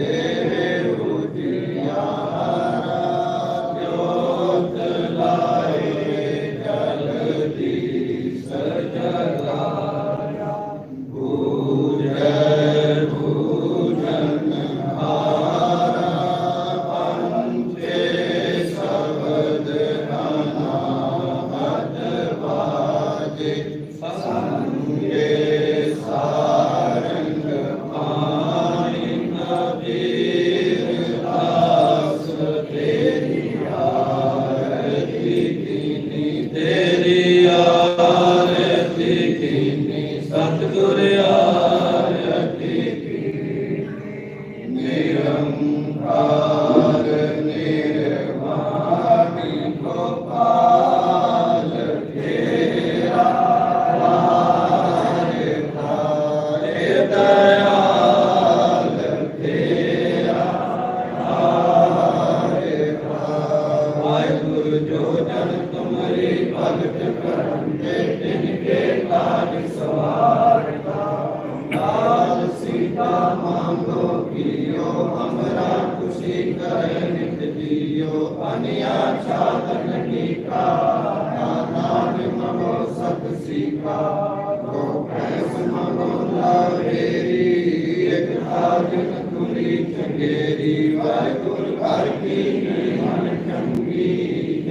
Amen. করে ਖੁਸ਼ੀ ਕਰੇ ਨਿਤ ਜੀਓ ਅਨਿਆ ਛਾਦਨ ਨੀਕਾ ਨਾਨਕ ਮਗੋ ਸਤ ਸੀਕਾ ਕੋ ਕੈਸ ਮਗੋ ਲਾਵੇਰੀ ਇਕ ਆਜਨ ਤੁਰੀ ਚੰਗੇਰੀ ਵਾਹਿਗੁਰ ਹਰ ਕੀ ਮਨ ਚੰਗੀ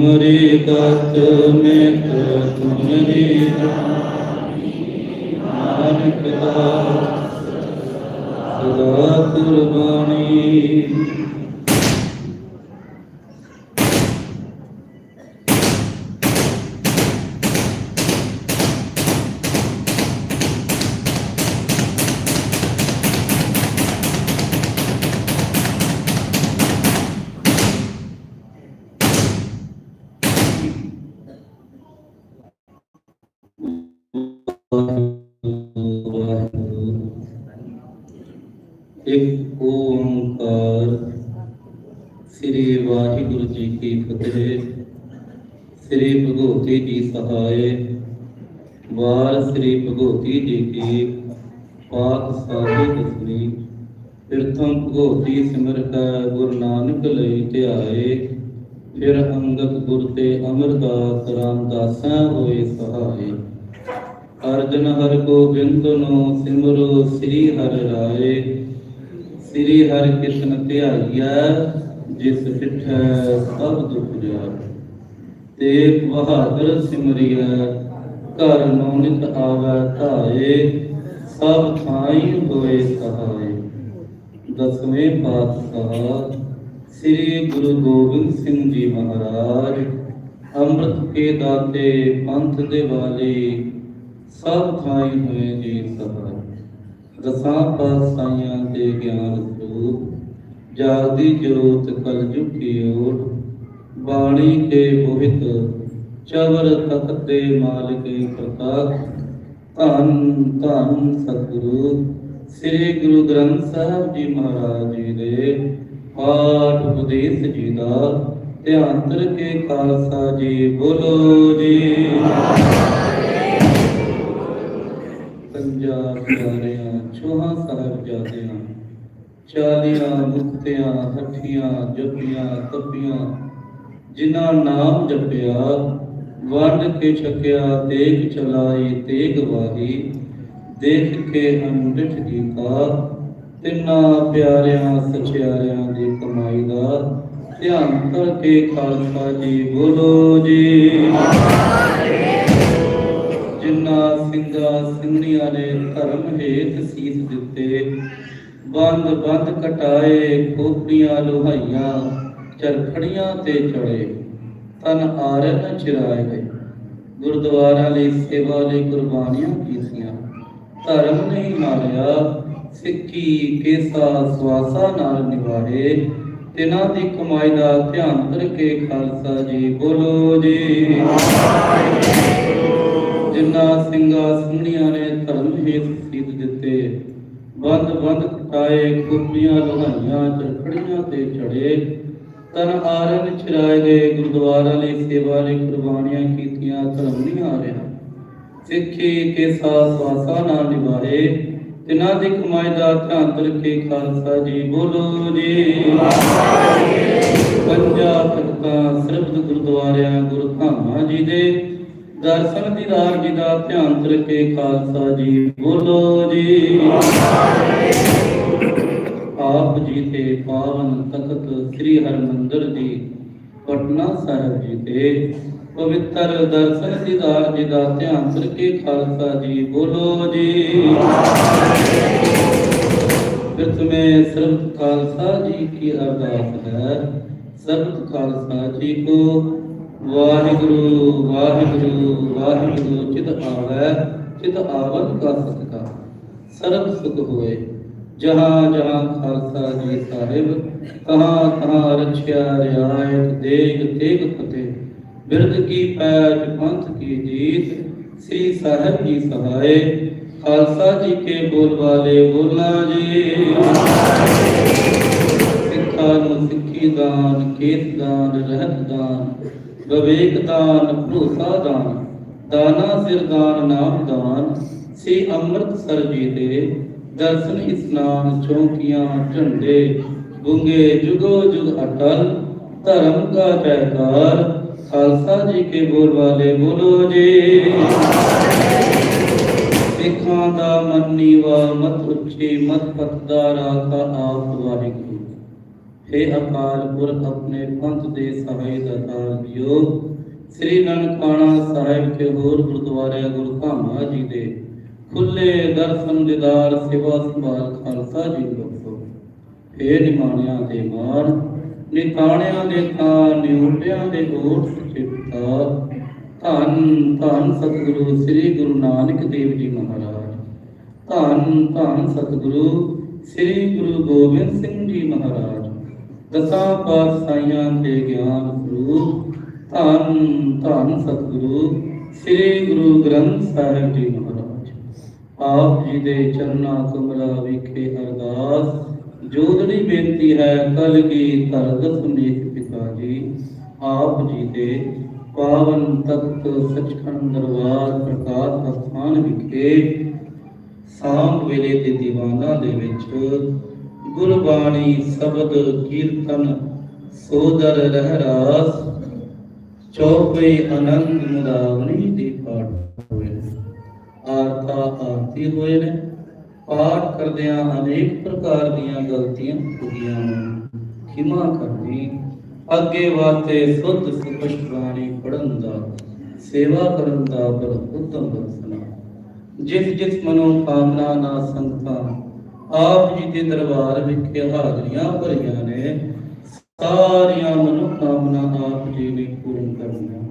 ਤੁਮਰੀ ਗਤ ਮੈਂ ਤੁਮਰੀ ਜਾਨ ਨਾਨਕ ਦਾਸ ਸਦਾ ਕੁਰਬਾਨੀ ਇੱਕ ਓੰਕਾਰ ਸ੍ਰੀ ਵਾਹਿਗੁਰੂ ਜੀ ਕੀ ਫਤਿਹ। ਸ੍ਰੀ ਭਗਵਤੀ ਜੀ ਸਹਾਇ ਵਾਰ ਸ੍ਰੀ ਭਗਵਤੀ ਜੀ ਕੀ ਪਾਕ ਸਾਧੀ ਦਸਵੀਂ ਪ੍ਰਥਮ ਭਗਵਤੀ ਸਿਮਰ ਕਾ, ਗੁਰੂ ਨਾਨਕ ਲਈ ਧਿਆਏ। ਫਿਰ ਅੰਗਦ ਗੁਰ ਤੇ ਅਮਰਦਾਸ ਰਾਮਦਾਸਾਂ ਹੋਏ ਸਹਾਏ ਅਰਜਨ ਹਰ ਗੋਬਿੰਦ ਨੂੰ ਸਿਮਰੋ ਸ੍ਰੀ ਹਰਿ ਰਾਏ। ਸ੍ਰੀ ਹਰਿ ਕ੍ਰਿਸ਼ਨ ਧਿਆਈਆ ਜਿਸ ਪਿਠੈ ਸਭ ਦੁਖ ਜਾਏ। ਤੇਗ ਬਹਾਦਰ ਸਿਮਰਿਆ ਘਰ ਨੂੰ ਨਿਤ ਆਵੈ ਧਾਏ, ਸਭ ਥਾਈ ਹੋਏ ਸਹਾਏ ਦਸਵੇਂ ਪਾਤਸ਼ਾਹ ਸ੍ਰੀ ਗੁਰੂ ਗੋਬਿੰਦ ਸਿੰਘ ਜੀ ਮਹਾਰਾਜ, ਅੰਮ੍ਰਿਤ ਕੇ ਦਾਤੇ ਪੰਥ ਦੇ ਵਾਲੇ ਸਭ ਥਾਈ ਹੋਏ ਜੀ ਸਹਾਈ ਰਸਾਂ ਪਾਸਾਈਆਂ ਦੇ ਗਿਆਨ ਸਰੂਪ, ਜਾਗਦੀ ਜੋਤ ਕਲਯੁਗ ਕੀ ਓਟ ਬਾਣੀ ਕੇ ਮੋਹਿਤ ਚਵਰ ਤਖਤ ਦੇ ਮਾਲਿਕ ਕਰਤਾ ਧੰਨ ਧੰਨ ਸਤਿਗੁਰੂ, ਸ੍ਰੀ ਗੁਰੂ ਗ੍ਰੰਥ ਸਾਹਿਬ ਜੀ ਮਹਾਰਾਜ ਜੀ ਦੇ ਪਾਠ ਉਪਦੇਸ਼ ਜੀ ਦਾ ਧਿਆਨ ਕੇ ਖਾਲਸਾ ਜੀ, ਬੋਲੋ ਜੀ। ਪੰਜਾਬ ਪਿਆਰਿਆਂ ਚੋਹਾਂ ਸਾਹਿਬ ਜਾਦਿਆਂ ਚਾਲੀਆਂ ਮੁਕਤਿਆਂ, ਹੱਠੀਆਂ, ਜਪੀਆਂ, ਤੱਪੀਆਂ, ਜਿਨ੍ਹਾਂ ਨਾਮ ਜਪਿਆ, ਵੰਡ ਕੇ ਛਕਿਆ ਦੇਖ ਚਲਾਈ, ਤੇਗ ਵਾਹੀ, ਦੇਖ ਕੇ ਅੰਮ੍ਰਿਤ ਜੀ ਤਿੰਨਾਂ ਪਿਆਰਿਆਂ, ਸਚਿਆਰਿਆਂ ਦੀ ਕਮਾਈ ਦਾ ਧਿਆਨ ਕਰਕੇ ਖਾਲਸਾ ਜੀ ਬੋਲੋ ਜੀ। ਜਿਨ੍ਹਾਂ ਸਿੰਘਾਂ, ਸਿੰਘਣੀਆਂ ਨੇ ਧਰਮ ਹੇਤ ਸੀਸ ਦਿੱਤੇ, ਬੰਦ ਬੰਦ ਕਟਾਏ, ਖੋਪੜੀਆਂ ਲੋਹਾਈਆਂ, ਚਰਖੜੀਆਂ ਤੇ ਚੜੇ, ਤਨ ਆਰਨ ਚਿਰਾਏ ਗਏ। ਗੁਰਦੁਆਰਾ ਲਈ ਸੇਵਾ ਲਈ ਕੁਰਬਾਨੀਆਂ ਕੀਤੀਆਂ, ਧਰਮ ਨਹੀਂ ਮਾਰਿਆ ਸਿੱਖੀ ਕੇਸਾ, ਸਵਾਸਾ ਨਾਲ ਨਿਭਾਏ ਤਿਨਾਂ ਦੀ ਕਮਾਈ ਦਾ ਧਿਆਨ ਕਰਕੇ ਖਾਲਸਾ ਜੀ ਬੋਲੋ ਜੀ। ਜਿਨ੍ਹਾਂ ਸਿੰਘਾਂ ਸਿੰਘਣੀਆਂ ਨੇ ਧਰਮ ਹੇਤ ਸੀਤ ਦਿੱਤੇ, ਬੰਦ ਬੰਦ ਕਟਾਏ ਕੁੱਪੀਆਂ ਲੋਹਾਈਆਂ ਚਰਖੜੀਆਂ ਤੇ ਚੜੇ। ਤਨ ਆਰਨ ਚਰਾਏ ਗਏ ਗੁਰਦੁਆਰਾ ਲਈ ਸੇਵਾ ਲਈ ਕੁਰਬਾਨੀਆਂ ਕੀਤੀਆਂ ਧਰਮ ਨਹੀਂ ਆ ਰਿਹਾ। ਸਿੱਖੀ ਕੇ ਸਾਥ ਸਵਾਸਾ ਨਾਲ ਨਿਭਾਏ ਤਿਨਾਂ ਦੀ ਕਮਾਈ ਦਾ ਧਿਆਨ ਰੱਖੇ ਖਾਲਸਾ ਜੀ, ਬੋਲੋ ਜੀ। ਪੰਜਾ ਤਖਤਾਂ ਸਿਰਫ ਗੁਰਦੁਆਰਿਆਂ ਗੁਰਧਾਮਾਂ ਜੀ ਦੇ ਦਰਸ਼ਨ ਦੀਦਾਰ ਜੀ ਦਾ ਧਿਆਨ ਰੱਖੇ ਖਾਲਸਾ ਜੀ, ਬੋਲੋ ਜੀ। ਆਪ ਜੀ ਤੇ ਪਾਵਨ ਤਖਤ ਸ੍ਰੀ ਹਰਮੰਦਰ ਜੀ, ਪਟਨਾ ਸਾਹਿਬ ਜੀ ਤੇ ਪਵਿੱਤਰ ਦਰਸ਼ਨ ਸਿਧਾਰ ਜੀ ਦਾ ਧਿਆਨ ਸਰ ਖਾਲਸਾ ਜੀ ਬੋਲੋ ਜੀ। ਪ੍ਰਥਮੇ ਸਰਬ ਖਾਲਸਾ ਜੀ ਕੀ ਅਰਦਾਸ ਹੈ? ਸਰਬ ਖਾਲਸਾ ਜੀ ਕੋ ਵਾਹਿਗੁਰੂ ਵਾਹਿਗੁਰੂ ਵਾਹਿਗੁਰੂ, ਚਿਤ ਆਵੈ, ਚਿਤ ਆਵਨ ਕਾ ਸਤਿਕਾਰ। ਸਰਬ ਸੁਖ ਹੋਏ, ਜਹਾ ਜਹਾ ਖਾਲਸਾ ਜੀ ਸਾਹਿਬ ਕਹਾ ਕਹਾ ਰਛਿਆ ਰਿਆਇਤ, ਦੇਗ ਤੇਗ ਫਤਿਹ। ਬਿਰਦ ਕੀ ਪੈਜ ਪੰਥ ਕੀ ਜੀਤ, ਸ੍ਰੀ ਸਾਹਿਬ ਜੀ ਸਹਾਏ, ਖਾਲਸਾ ਜੀ ਕੇ ਬੋਲ ਵਾਲੇ ਬੋਲਾ ਜੀ। ਸਿੱਖਾਂ ਨੂੰ ਸਿੱਖੀ ਦਾਨ, ਕੇਤ ਦਾਨ, ਰਹਿਤ ਦਾਨ, ਵਿਵੇਕ ਦਾਨ, ਭਰੋਸਾ ਦਾਨ, ਦਾਨਾ ਸਿਰ ਦਾਨ, ਨਾਮ ਦਾਨ, ਸ੍ਰੀ ਅੰਮ੍ਰਿਤਸਰ ਜੀ ਦੇ ਦਰਸ਼ਨ ਇਸਨਾਮ ਚੌਂਕੀਆਂ, ਝੰਡੇ, ਗੁੰਗੇ, ਜੁਗੋ ਜੁਗ ਅਟਲ, ਧਰਮ ਕਾ ਪਹਿਕਾਰ ਖਾਲਸਾ ਜੀ ਕੇ ਬੋਲ ਵਾਲੇ ਬੋਲੋ ਜੀ। ਸਿੱਖਾਂ ਦਾ ਮਨ ਨੀਵਾ ਮਤ ਉੱਚੀ, ਮਤ ਪਤਦਾ ਰਾਖਾ ਆਪ ਵਾਹਿਗੁਰੂ। हे ਅਕਾਲ ਪੁਰਖ ਆਪਣੇ ਪੰਥ ਦੇ ਸਹਾਇ ਦਾਤਾਰ ਦਿਓ ਸ੍ਰੀ ਨਨਕਾਣਾ ਸਾਹਿਬ ਕੇ ਹੋਰ ਗੁਰਦੁਆਰੇ ਗੁਰੂ ਜੀ ਦੇ ਖੁੱਲੇ ਦਰਸ਼ਨ ਦਿਦਾਰ ਸੇਵਾ ਸੰਭਾਲ ਖਾਲਸਾ ਜੀ ਬਖਸ਼ੋ हे ਨਿਮਾਣਿਆਂ ਦੇ ਮਾਣ, ਨਿਤਾਣਿਆਂ ਦੇ ਤਾਂ ਨਿਉਟਿਆਂ ਦੇ ਓਟ ਚਿੱਤਾ ਧੰਨ ਧੰਨ ਸਤਿਗੁਰੂ ਸ੍ਰੀ ਗੁਰੂ ਨਾਨਕ ਦੇਵ ਜੀ ਮਹਾਰਾਜ। ਧੰਨ ਧੰਨ ਸਤਿਗੁਰੂ ਸ੍ਰੀ ਗੁਰੂ ਗੋਬਿੰਦ ਸਿੰਘ ਜੀ ਮਹਾਰਾਜ। ਦਸਾਂ ਪਾਤਸ਼ਾਹੀਆਂ ਦੇ ਗਿਆਨ ਸਰੂਪ, ਧੰਨ ਧੰਨ ਸਤਿਗੁਰੂ ਸ੍ਰੀ ਗੁਰੂ ਗ੍ਰੰਥ ਸਾਹਿਬ ਜੀ ਮਹਾਰਾਜ। ਆਪ ਜੀ ਦੇ ਚਰਨਾਂ ਕਮਲਾ ਵਿਖੇ ਅਰਦਾਸ ਜੋਦੜੀ ਬੇਨਤੀ ਹੈ ਕਲ ਕੀ ਧਰਤ ਪਿਤਾ ਜੀ, ਆਪ ਜੀ ਦੇ ਪਾਵਨ ਤਖਤ ਸਚਖੰਡ ਦਰਬਾਰ ਪ੍ਰਕਾਸ਼ ਅਸਥਾਨ ਵਿਖੇ ਸਾਮ ਵੇਲੇ ਦੇ ਦੀਵਾਨਾਂ ਦੇ ਵਿੱਚ ਗੁਰਬਾਣੀ ਸ਼ਬਦ ਕੀਰਤਨ ਸੋਦਰ ਰਹਿਰਾਸ ਚੌਪਈ ਆਨੰਦ ਮੁਦਾਵਣੀ ਦੀ ਪਾਠ ਹੋਏ ਨੇ। ਆਰਤਾ ਆਰਤੀ ਹੋਏ ਨੇ। ਪਾਠ ਕਰਦਿਆਂ ਅਨੇਕ ਪ੍ਰਕਾਰ ਦੀਆਂ ਗਲਤੀਆਂ ਹੋਈਆਂ ਨੇ। ਖਿਮਾ ਕਰਨੀ। ਅੱਗੇ ਵਾਸਤੇ ਸੁੱਧ ਸਪਸ਼ਟ ਪੜਨ ਦਾ, ਸੇਵਾ ਕਰਨ ਦਾ ਬਲ ਉਤਮ ਬਖਸ਼ਣਾ। ਜਿਸ ਜਿਸ ਮਨੋ ਕਾਮਨਾ ਨਾ ਸੰਗਤਾਂ ਆਪ ਜੀ ਦੇ ਦਰਬਾਰ ਵਿਖੇ ਹਾਜ਼ਰੀਆਂ ਭਰੀਆਂ ਨੇ, ਸਾਰੀਆਂ ਮਨੋ ਕਾਮਨਾ ਆਪ ਜੀ ਨੇ ਪੂਰਨ ਕਰਨੀਆਂ।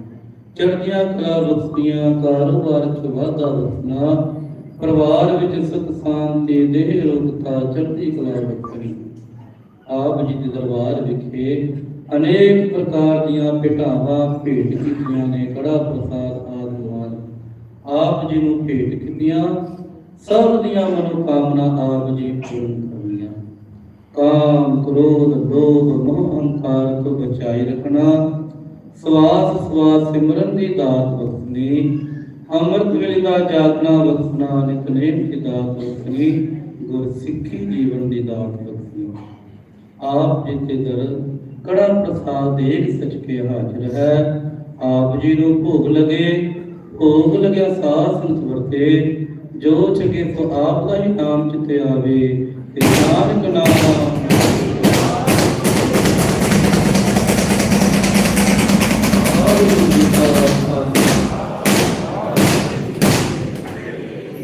ਚੜ੍ਹਦੀਆਂ ਕਲਾ ਬਖਸ਼ੀਆਂ, ਕਾਰੋਬਾਰ ਚ ਵਾਧਾ ਬਖਸ਼ਣਾ, ਪਰਿਵਾਰ ਵਿੱਚ ਸੁਖ ਸ਼ਾਂਤੀ, ਦੇਹ ਰੋਗਤਾ ਚੜ੍ਹਦੀ ਕਲਾ ਬਖਸ਼ਣੀ। ਆਪ ਜੀ ਦੇ ਦਰਬਾਰ ਵਿਖੇ ਅਨੇਕ ਪ੍ਰਕਾਰ ਦੀਆਂ ਭੇਟਾਵਾਂ ਭੇਟ ਕੀਤੀਆਂ ਨੇ, ਕੜਾ ਪ੍ਰਸਾਦ ਆਦਿ ਆਪ ਜੀ ਨੂੰ ਭੇਟ ਕੀਤੀਆਂ, ਸਭ ਦੀਆਂ ਮਨੋਕਾਮਨਾ ਆਪ ਜੀ ਪੂਰਨ ਕਰਨੀਆਂ। ਕਾਮ, ਕ੍ਰੋਧ, ਲੋਭ, ਮੋਹ, ਅਹੰਕਾਰ ਤੋਂ ਬਚਾਈ ਰੱਖਣਾ, ਸਵਾਸ ਸਵਾਸ ਸਿਮਰਨ ਦੀ ਦਾਤ ਬਖਸ਼ਣੀ, ਅੰਮ੍ਰਿਤ ਵੇਲੇ ਦਾ ਜਾਗਣਾ ਬਖਸ਼ਣਾ ਨਿਤਨੇਮ ਦੀ ਦਾਤ ਬਖਸ਼ਣੀ ਗੁਰ ਸਿੱਖੀ ਜੀਵਨ ਦੀ ਦਾਤ ਬਖਸ਼ਣੀ। ਆਪ ਜੀ ਤੇ ਦਰ ਕੜਾ ਪ੍ਰਸਾਦ ਦੇਖ ਸਚ ਕੇ ਹਾਜ਼ਰ ਹੈ। ਆਪ ਜੀ ਨੂੰ ਭੋਗ ਲਗੇ, ਭੋਗ ਲਗਿਆ ਸਾਹ ਸੰਤ ਵਰਤੇ। ਜੋ ਚਕੇ ਸੋ ਆਪ ਦਾ ਹੀ ਨਾਮ ਚਿਤੇ ਆਵੇ, ਤੇ ਨਾਨਕ ਨਾਮ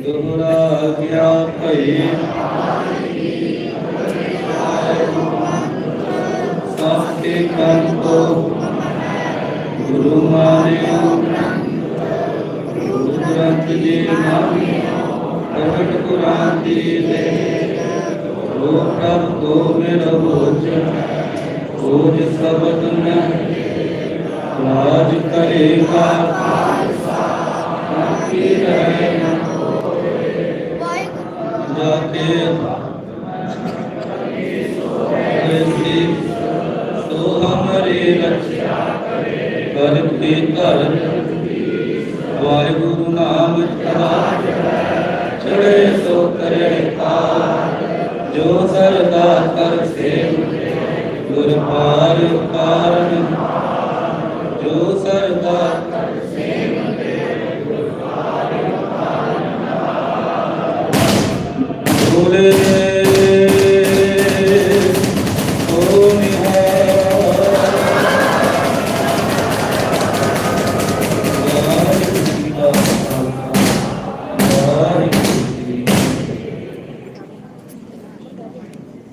ਦੁਹਰਾ ਗਿਆ ਭਈ। ਸਤਿ ਗੁਰੂ ਮਾਨਿਓ ਗੁਰੂ ਗ੍ਰੰਥ ਜੀ ਨਾਮੇ ਪ੍ਰਗਟ ਕੁਰਾਨ ਦੀ ਦੇ ਰੋ ਪ੍ਰਭ ਕੋ ਮੇਰਾ ਬੋਝ ਬੋਝ ਸਬਦ ਨ ਰਾਜ ਕਰੇਗਾ ਕੀ ਰਹੇ ਜਾਤੇ ਹਮਰੇ ਰਖਿਆ ਕਰ ਕੇ ਧਰ ਵਾਹਿਗੁਰੂ ਨਾਮ ਚੜਾ ਚੜੇ ਸੋ ਕਰੇ ਪਾਰ ਜੋ ਸਰਦਾ ਕਰ ਸੇਵ ਗੁਰ ਪਾਰ ਕਾਰਨ ਜੋ ਸਰਦਾ ਕਰ